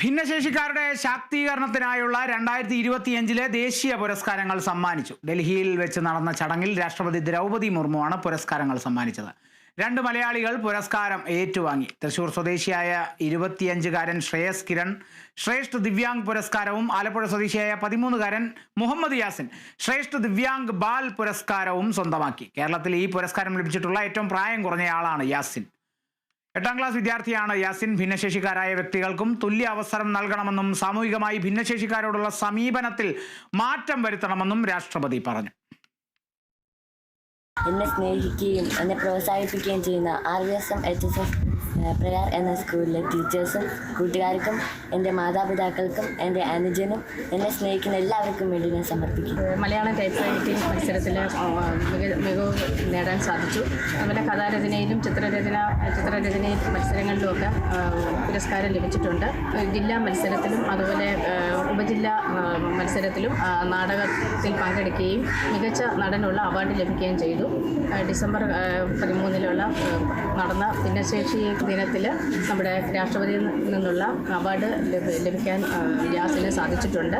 ഭിന്നശേഷിക്കാരുടെ ശാക്തീകരണത്തിനായുള്ള രണ്ടായിരത്തി ഇരുപത്തിയഞ്ചിലെ ദേശീയ പുരസ്കാരങ്ങൾ സമ്മാനിച്ചു. ഡൽഹിയിൽ വെച്ച് നടന്ന ചടങ്ങിൽ രാഷ്ട്രപതി ദ്രൗപതി മുർമുവാണ് പുരസ്കാരങ്ങൾ സമ്മാനിച്ചത്. രണ്ട് മലയാളികൾ പുരസ്കാരം ഏറ്റുവാങ്ങി. തൃശൂർ സ്വദേശിയായ ഇരുപത്തിയഞ്ചുകാരൻ ശ്രേയസ് കിരൺ ശ്രേഷ്ഠ ദിവ്യാംഗ് പുരസ്കാരവും ആലപ്പുഴ സ്വദേശിയായ പതിമൂന്നുകാരൻ മുഹമ്മദ് യാസിൻ ശ്രേഷ്ഠ ദിവ്യാംഗ് ബാൽ പുരസ്കാരവും സ്വന്തമാക്കി. കേരളത്തിൽ ഈ പുരസ്കാരം ലഭിച്ചിട്ടുള്ള ഏറ്റവും പ്രായം കുറഞ്ഞയാളാണ് യാസിൻ. എട്ടാം ക്ലാസ് വിദ്യാർത്ഥിയാണ് യാസിൻ. ഭിന്നശേഷിക്കാരായ വ്യക്തികൾക്കും തുല്യ അവസരം നൽകണമെന്നും സാമൂഹികമായി ഭിന്നശേഷിക്കാരോടുള്ള സമീപനത്തിൽ മാറ്റം വരുത്തണമെന്നും രാഷ്ട്രപതി പറഞ്ഞു. എന്നെ സ്നേഹിക്കുകയും എന്നെ പ്രോത്സാഹിപ്പിക്കുകയും ചെയ്യുന്ന R S M H S S Prayar എന്ന സ്കൂളിലെ ടീച്ചേഴ്സും കൂട്ടുകാർക്കും എന്റെ മാതാപിതാക്കൾക്കും എന്റെ അനുജനും എന്നെ സ്നേഹിക്കുന്ന എല്ലാവർക്കും വേണ്ടി ഞാൻ സമർപ്പിക്കും മലയാളം ടൈപ്പ് റൈറ്റിംഗ് മത്സരത്തിൽ മികവ് നേടാൻ സാധിച്ചു. അതുപോലെ കഥാരചനയിലും ചിത്രരചന ചിത്രരചന മത്സരങ്ങളിലുമൊക്കെ പുരസ്കാരം ലഭിച്ചിട്ടുണ്ട്. ജില്ലാ മത്സരത്തിലും അതുപോലെ ഉപജില്ല മത്സരത്തിലും നാടകത്തിൽ പങ്കെടുക്കുകയും മികച്ച നടനുള്ള അവാർഡ് ലഭിക്കുകയും ചെയ്തു. ഡിസംബർ പതിമൂന്നിലുള്ള നടന്ന ഭിന്നശേഷി ദിനത്തിൽ നമ്മുടെ രാഷ്ട്രപതിയിൽ നിന്നുള്ള അവാർഡ് ലഭിക്കാൻ ആ, യാസിന് സാധിച്ചിട്ടുണ്ട്.